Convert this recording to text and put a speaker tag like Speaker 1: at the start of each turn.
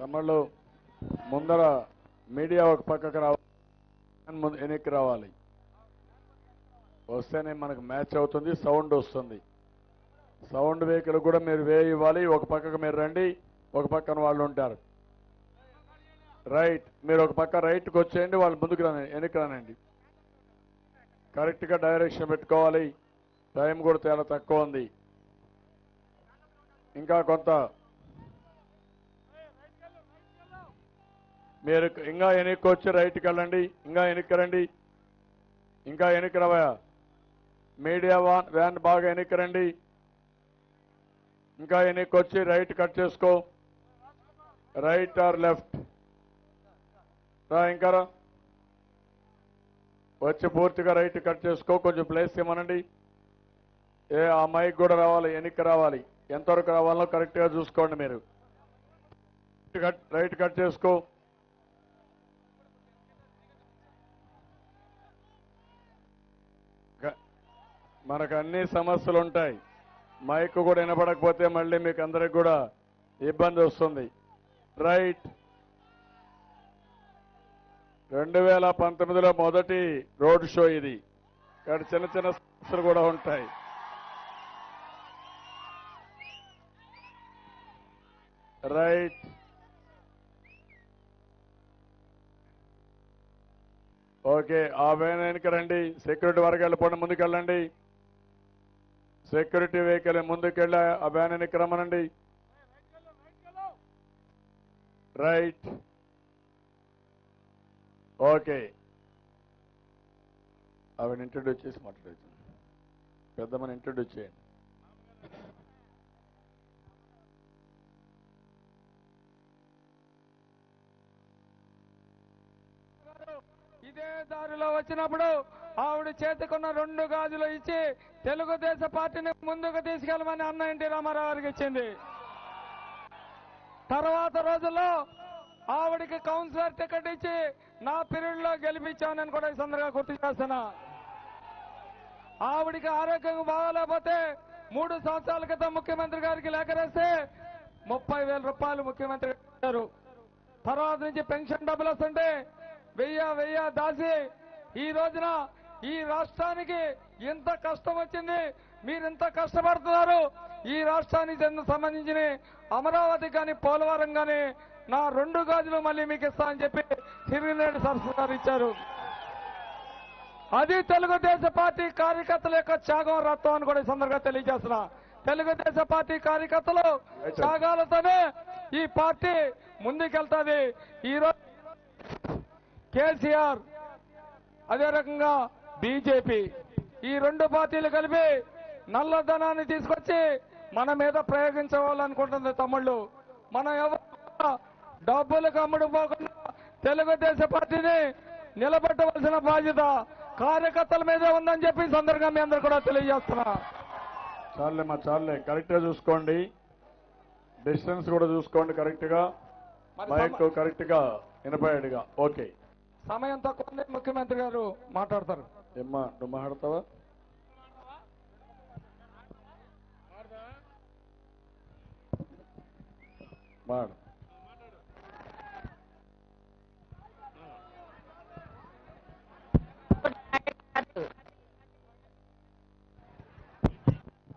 Speaker 1: తమ్ముళ్ళు ముందర మీడియా ఒక పక్కకు రావాలి ముందు వెనక్కి రావాలి. వస్తేనే మనకు మ్యాచ్ అవుతుంది సౌండ్ వస్తుంది. సౌండ్ వెహికల్ కూడా మీరు వే ఇవ్వాలి ఒక పక్కకు మీరు రండి ఒక పక్కన వాళ్ళు ఉంటారు. రైట్ మీరు ఒక పక్క రైట్కి వచ్చేయండి వాళ్ళు ముందుకు రాని వెనక్కి రానండి కరెక్ట్గా డైరెక్షన్ పెట్టుకోవాలి. టైం కూడా చాలా తక్కువ ఉంది. ఇంకా కొంత మీరు ఇంకా వెనక్కి వచ్చి రైట్కి వెళ్ళండి ఇంకా వెనక్కి రండి ఇంకా వెనక్కి రావా మీడియా వాన్ వ్యాన్ బాగా వెనక్కి రండి ఇంకా వెనక్కి వచ్చి రైట్ కట్ చేసుకో. Right or left? రా ఇంకా రా. వచ్చి పూర్తిగా రైట్ కట్ చేసుకో కొంచెం ప్లేస్ ఇవ్వనండి. ఏ ఆ మైక్ కూడా రావాలి వెనక్కి రావాలి. ఎంతవరకు రావాలో కరెక్ట్గా చూసుకోండి మీరు. కట్ రైట్ కట్ చేసుకో. మనకు అన్ని సమస్యలు ఉంటాయి. మైక్ కూడా వినపడకపోతే మళ్ళీ మీకు అందరికి కూడా ఇబ్బంది వస్తుంది. రైట్. రెండు వేల పంతొమ్మిదిలో మొదటి రోడ్ షో ఇది. ఇక్కడ చిన్న చిన్న సమస్యలు కూడా ఉంటాయి. రైట్. ఓకే ఆ వ్యాన్ రండి. సెక్యూరిటీ వరకు వెళ్ళిపోండి ముందుకు వెళ్ళండి సెక్యూరిటీ వెహికల్ ముందుకెళ్ళి ఆ వ్యాన్ వెనక్కి రైట్. ఓకే. ఆవిడ ఇంట్రడ్యూస్ చేసి మాట్లాడచ్చు. పెద్దమ్మని ఇంట్రడ్యూస్ చేయండి.
Speaker 2: ఇదే దారిలో వచ్చినప్పుడు ఆవిడ చేతికున్న రెండు గాజులు ఇచ్చి తెలుగుదేశం పార్టీని ముందుకు తీసుకెళ్ళమని అన్న ఎన్టీ రామారావు గారికి ఇచ్చింది. తర్వాత రోజుల్లో ఆవిడకి కౌన్సిలర్ టికెట్ ఇచ్చి నా పీరియడ్లో గెలిపించానని కూడా ఈ సందర్భంగా గుర్తు చేస్తున్నా. ఆవిడికి ఆరోగ్యం బాగాలేకపోతే మూడు సంవత్సరాల క్రితం ముఖ్యమంత్రి గారికి లేఖ రాస్తే ముప్పై వేల రూపాయలు ముఖ్యమంత్రి గారు. ఇచ్చారు తర్వాత నుంచి పెన్షన్ డబ్బులు వస్తుంటే వెయ్య వెయ్య దాసి ఈ రోజున ఈ రాష్ట్రానికి ఇంత కష్టం వచ్చింది? మీరు ఇంత కష్టపడుతున్నారు? ఈ రాష్ట్రానికి సంబంధించిన అమరావతి కానీ పోలవరం కానీ నా రెండు గాజులు మళ్ళీ మీకు ఇస్తా అని చెప్పి సిరినేని సరస్సు గారు ఇచ్చారు. అది తెలుగుదేశం పార్టీ కార్యకర్తల యొక్క త్యాగం రత్నం అని కూడా ఈ సందర్భంగా తెలియజేస్తున్నా. తెలుగుదేశం పార్టీ కార్యకర్తలు త్యాగాలతోనే ఈ పార్టీ ముందుకెళ్తాది. ఈ రోజు కేసీఆర్ అదే రకంగా బీజేపీ ఈ రెండు పార్టీలు కలిపి నల్లధనాన్ని తీసుకొచ్చి మన మీద ప్రయోగించవాలనుకుంటుంది తమ్ముళ్ళు. మనం ఎవరు కూడా డబ్బులకు అమ్ముడు పోకుండా తెలుగుదేశం పార్టీని నిలబెట్టవలసిన బాధ్యత కార్యకర్తల మీదే ఉందని చెప్పి సందర్భంగా మీ అందరు కూడా తెలియజేస్తున్నా.
Speaker 1: చాలే మా చాలే కరెక్ట్గా చూసుకోండి. డిస్టెన్స్ కూడా చూసుకోండి
Speaker 2: కరెక్ట్గా
Speaker 1: మైక్ కరెక్ట్గా వినపడేట్టుగా. ఓకే.
Speaker 2: సమయం తక్కువ ముఖ్యమంత్రి గారు మాట్లాడతారు.
Speaker 1: ಡುಮ್ಮ ಡುಮ್ಮ ಹಾಡ್ತಾವ? ಮಾಡು.